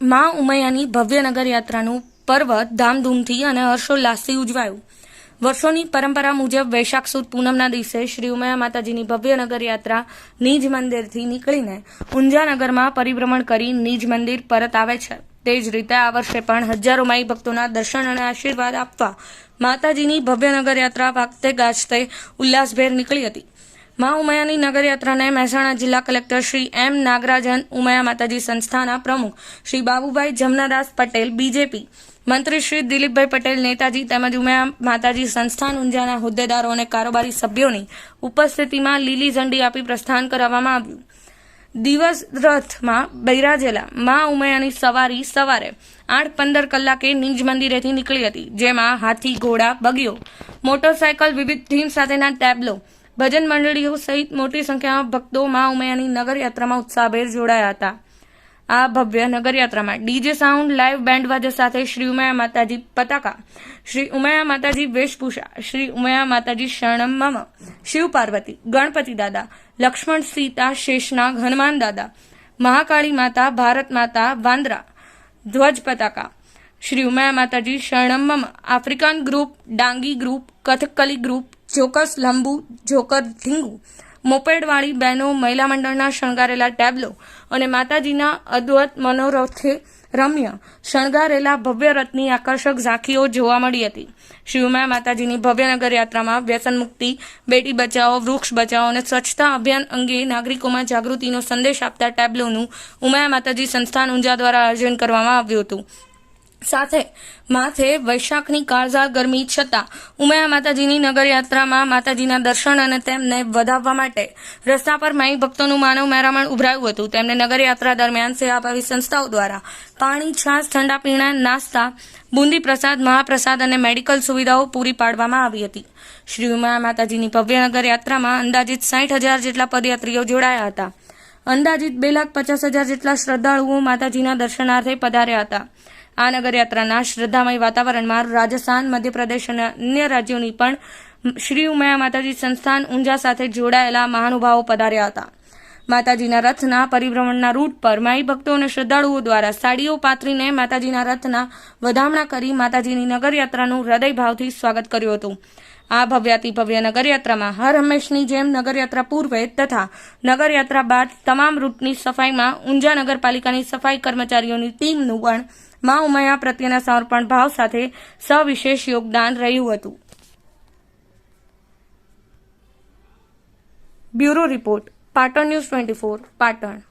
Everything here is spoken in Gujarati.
મા ઉમૈયાની ભવ્ય નગર યાત્રાનું પર્વ ધામધૂમથી અને હર્ષોલ્લાસથી ઉજવાયું. વર્ષોની પરંપરા મુજબ વૈશાખ સુદ પૂનમના દિવસે શ્રી ઉમૈયા માતાજીની ભવ્ય નગર યાત્રા નિજ મંદિરથી નીકળીને ઊંઝાનગરમાં પરિભ્રમણ કરી નિજ મંદિર પરત આવે છે. તે જ રીતે આ વર્ષે પણ હજારો માઈ ભક્તોના દર્શન અને આશીર્વાદ આપવા માતાજીની ભવ્ય નગર યાત્રા વાગતે ગાજતે ઉલ્લાસભેર નીકળી હતી. મા ઉમયાની નગરયાત્રાને મહેસાણા જિલ્લા કલેક્ટર શ્રી એમ નાગરાજન ઉમયા માતાજી સંસ્થાના પ્રમુખ શ્રી બાબુભાઈ જમનાદાસ પટેલ, બીજેપી મંત્રી શ્રી દિલીપભાઈ પટેલ, નેતાજી તેમજ ઉમયા માતાજી સંસ્થાન ઊંઝાના હોદ્દેદારો અને કારોબારી સભ્યોની ઉપસ્થિતિમાં લીલી ઝંડી આપી પ્રસ્થાન કરાવવામાં આવ્યું. દિવસ રથમાં બૈરાજેલા મા ઉમયાની સવારી સવારે આઠ પંદર કલાકે નિજ મંદિરેથી નીકળી હતી, જેમાં હાથી, ઘોડા, બગીઓ, મોટરસાયકલ વિવિધ થીમ સાથેના ટેબ્લો ભજન મંડળીઓ સહિત મોટી સંખ્યામાં ભક્તો મા ઉમયાની નગરયાત્રામાં ઉત્સાહભેર જોડાયા હતા. આ ભવ્ય નગરયાત્રામાં ડીજે સાઉન્ડ લાઇવ બેન્ડ વાજે સાથે શ્રી ઉમયા માતાજી પતાકા, શ્રી ઉમૈયા માતાજી વેશભૂષા, શ્રી ઉમયા માતાજી શરણમ મમ, શિવ પાર્વતી, ગણપતિ દાદા, લક્ષ્મણ સીતા, શેષનાગ, હનુમાન દાદા, મહાકાળી માતા, ભારત માતા, વાંદરા, ધ્વજ પતાકા, શ્રી ઉમયા માતાજી શરણમ મમ, African group, Dangi group, Kathakali group જોકસ લંબુ, જોકર ધીંગુ, મોપેડવાળી બહેનો મહિલા મંડળના શણગારેલા ટેબ્લો અને માતાજીના અદ્વત મનોરથે રમ્ય શણગારેલા ભવ્ય રથની આકર્ષક ઝાંખીઓ જોવા મળી હતી. શ્રી ઉમા માતાજીની ભવ્યનગર યાત્રામાં વ્યસન મુક્તિ, બેટી બચાવો, વૃક્ષ બચાવો અને સ્વચ્છતા અભિયાન અંગે નાગરિકોમાં જાગૃતિનો સંદેશ આપતા ટેબ્લોનું ઉમાયા માતાજી સંસ્થાન ઊંઝા દ્વારા આયોજન કરવામાં આવ્યું હતું. સાથે માથે વૈશાખની કાળઝાળ ગરમી છતાં ઉમિયા માતાજીની નગરયાત્રામાં માતાજીના દર્શન અને તેમને વધાવવા માટે રસ્તા પર માઈ ભક્તોનું માનવ મહેરામણ ઉભરાયું હતું. તેમને નગરયાત્રા દરમિયાન સેવાભાવી સંસ્થાઓ દ્વારા પાણી, છાશ, ઠંડા પીણા, નાસ્તા, બુંદી પ્રસાદ, મહાપ્રસાદ અને મેડિકલ સુવિધાઓ પૂરી પાડવામાં આવી હતી. શ્રી ઉમિયા માતાજીની ભવ્ય નગરયાત્રામાં અંદાજિત સાઠ હજાર જેટલા પદયાત્રીઓ જોડાયા હતા. અંદાજિત બે લાખ પચાસ હજાર જેટલા શ્રદ્ધાળુઓ માતાજીના દર્શનાર્થે પધાર્યા હતા. આ નગરયાત્રાના શ્રદ્ધામય વાતાવરણમાં રાજસ્થાન, મધ્યપ્રદેશ અને અન્ય રાજ્યોની પણ શ્રી ઉમયા માતાજી સંસ્થાન ઊંઝા સાથે જોડાયેલા મહાનુભાવો પધાર્યા હતા. માતાજીના રથના પરિભ્રમણના રૂટ પર માઈ ભક્તો અને શ્રદ્ધાળુઓ દ્વારા સાડીઓ પાથરીને માતાજીના રથના વધામણા કરી માતાજીની નગરયાત્રાનું હૃદયભાવથી સ્વાગત કર્યું હતું. આ ભવ્યાતિ ભવ્ય નગરયાત્રામાં હર હંમેશની જેમ નગરયાત્રા પૂર્વે તથા નગરયાત્રા બાદ તમામ રૂટની સફાઈમાં ઊંઝા નગરપાલિકાની સફાઈ કર્મચારીઓની ટીમનું પણ મા ઉમયા પ્રત્યેના સમર્પણ ભાવ સાથે સવિશેષ યોગદાન રહ્યું હતું. Bureau report, Patan news twenty four, Patan.